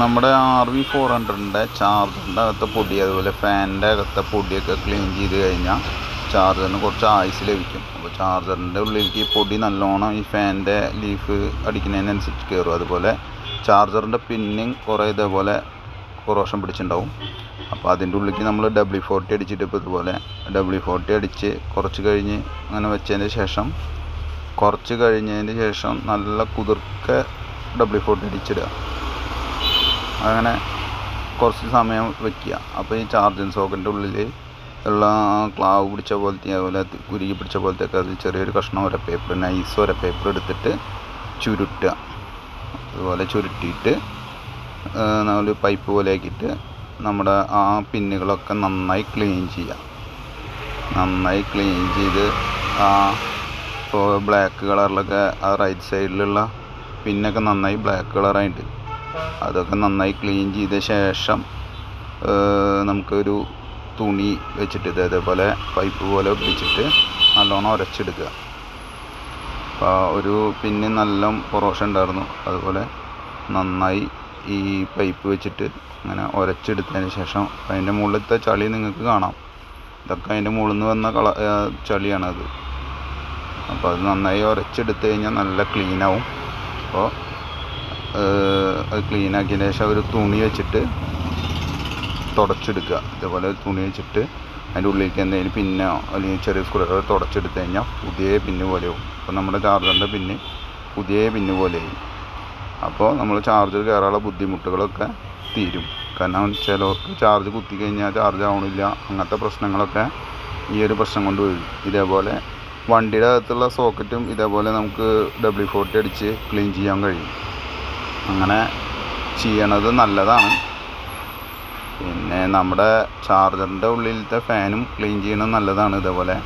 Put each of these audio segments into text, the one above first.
നമ്മുടെ R V four ഹൺഡ്രഡിന്റെ ചാർജറിന്റെ അകത്തെ പൊടി അതുപോലെ ഫാനിന്റെ അകത്തെ പൊടിയൊക്കെ ക്ലീൻ ചെയ്ത് കഴിഞ്ഞാൽ ചാർജറിന് കുറച്ച് ആയുസ് ലഭിക്കും. അപ്പോൾ ചാർജറിന്റെ ഉള്ളിലേക്ക് ഈ പൊടി നല്ലോണം ഈ ഫാനിന്റെ ലീഫ് അടിക്കുന്നതിനനുസരിച്ച് കയറും. അതുപോലെ ചാർജറിന്റെ പിന്നിങ് കുറേ ഇതേപോലെ കുറോഷം പിടിച്ചിട്ടുണ്ടാവും. അപ്പോൾ അതിന്റെ ഉള്ളിലേക്ക് നമ്മൾ ഡബ്ല്യു ഫോർട്ടി അടിച്ചിട്ട് ഇപ്പോൾ ഇതുപോലെ ഡബ്ല്യു ഫോർട്ടി അടിച്ച് കുറച്ച് കഴിഞ്ഞ് അങ്ങനെ വെച്ചതിന് ശേഷം കുറച്ച് കഴിഞ്ഞതിന് ശേഷം നല്ല കുതിർക്ക ഡബ്ല്യു ഫോർട്ടി അടിച്ചിടുക. അങ്ങനെ കുറച്ച് സമയം വെക്കുക. അപ്പോൾ ഈ ചാർജിങ് സോക്കറ്റിന്റെ ഉള്ളിൽ ഉള്ള ക്ലാവ് പിടിച്ച പോലത്തെ അതുപോലെ കുരുകി പിടിച്ച പോലത്തെ ഒക്കെ ചെറിയൊരു കഷ്ണം ഒര പേപ്പർ നൈസ് ഒര പേപ്പർ എടുത്തിട്ട് ചുരുട്ടുക. അതുപോലെ ചുരുട്ടിയിട്ട് നമ്മൾ പൈപ്പ് പോലെ ആക്കിയിട്ട് നമ്മുടെ ആ പിന്നുകളൊക്കെ നന്നായി ക്ലീൻ ചെയ്യുക. നന്നായി ക്ലീൻ ചെയ്ത് ആ ഇപ്പോൾ ബ്ലാക്ക് കളറിലൊക്കെ ആ റൈറ്റ് സൈഡിലുള്ള പിന്നൊക്കെ നന്നായി ബ്ലാക്ക് കളറായിട്ട് അതൊക്കെ നന്നായി ക്ലീൻ ചെയ്ത ശേഷം നമുക്കൊരു തുണി വെച്ചിട്ട് ഇത് അതേപോലെ പൈപ്പ് പോലെ പിടിച്ചിട്ട് നല്ലോണം ഉരച്ചെടുക്കുക. അപ്പോൾ ഒരു പിന്നെ നല്ല പൊറോഷൻ ഉണ്ടായിരുന്നു. അതുപോലെ നന്നായി ഈ പൈപ്പ് വെച്ചിട്ട് അങ്ങനെ ഉരച്ചെടുത്തതിന് ശേഷം അതിന്റെ മുകളിലത്തെ ചളി നിങ്ങൾക്ക് കാണാം. ഇതൊക്കെ അതിന്റെ മുകളിൽ നിന്ന് വന്ന കള ചളിയാണത് അപ്പോൾ അത് നന്നായി ഉരച്ചെടുത്ത് കഴിഞ്ഞാൽ നല്ല ക്ലീനാവും. അപ്പോൾ അത് ക്ലീൻ ആക്കിയതിന് ശേഷം ഒരു തുണി വെച്ചിട്ട് തുടച്ചെടുക്കുക. ഇതേപോലെ തുണി വെച്ചിട്ട് അതിന്റെ ഉള്ളിലേക്ക് എന്തെങ്കിലും പിന്നോ അല്ലെങ്കിൽ ചെറിയ സ്ക്രൂ തുടച്ചെടുത്ത് കഴിഞ്ഞാൽ പുതിയ പിന്ന് പോലെയാവും അപ്പോൾ നമ്മുടെ ചാർജറിന്റെ പിന്ന് പുതിയ പിന്ന് ആയി. അപ്പോൾ നമ്മൾ ചാർജർ കയറാനുള്ള ബുദ്ധിമുട്ടുകളൊക്കെ തീരും. കാരണം ചിലവർക്ക് ചാർജ് കുത്തി കഴിഞ്ഞാൽ ചാർജ് ആവണില്ല. അങ്ങനത്തെ പ്രശ്നങ്ങളൊക്കെ ഈ ഒരു പ്രശ്നം കൊണ്ട് വരും. ഇതേപോലെ വണ്ടിയുടെ അകത്തുള്ള സോക്കറ്റും ഇതേപോലെ നമുക്ക് ഡബ്ല്യു ഫോർട്ടി അടിച്ച് ക്ലീൻ ചെയ്യാൻ കഴിയും. അങ്ങനെ ചെയ്യണത് നല്ലതാണ്. പിന്നെ നമ്മുടെ ചാർജറിന്റെ ഉള്ളിലത്തെ ഫാനും ക്ലീൻ ചെയ്യണത് നല്ലതാണ് ഇതേപോലെ.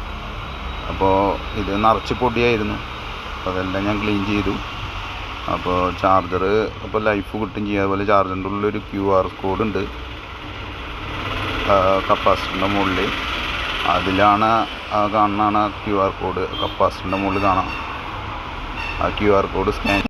അപ്പോൾ ഇത് നിറച്ച് പൊടിയായിരുന്നു. അപ്പോൾ അതെല്ലാം ഞാൻ ക്ലീൻ ചെയ്തു. അപ്പോൾ ചാർജർ അപ്പോൾ ലൈഫ് കിട്ടും ചെയ്യുക അതുപോലെ ചാർജറിന്റെ ഉള്ളിലൊരു ക്യു ആർ കോഡ് ഉണ്ട്. കപ്പാസിറ്ററിന്റെ മുകളിൽ. അതിലാണ് കാണുന്നതാണ് ക്യു ആർ കോഡ് കപ്പാസിറ്ററിന്റെ മുകളിൽ കാണാം. ആ ക്യു ആർ കോഡ് സ്കാൻ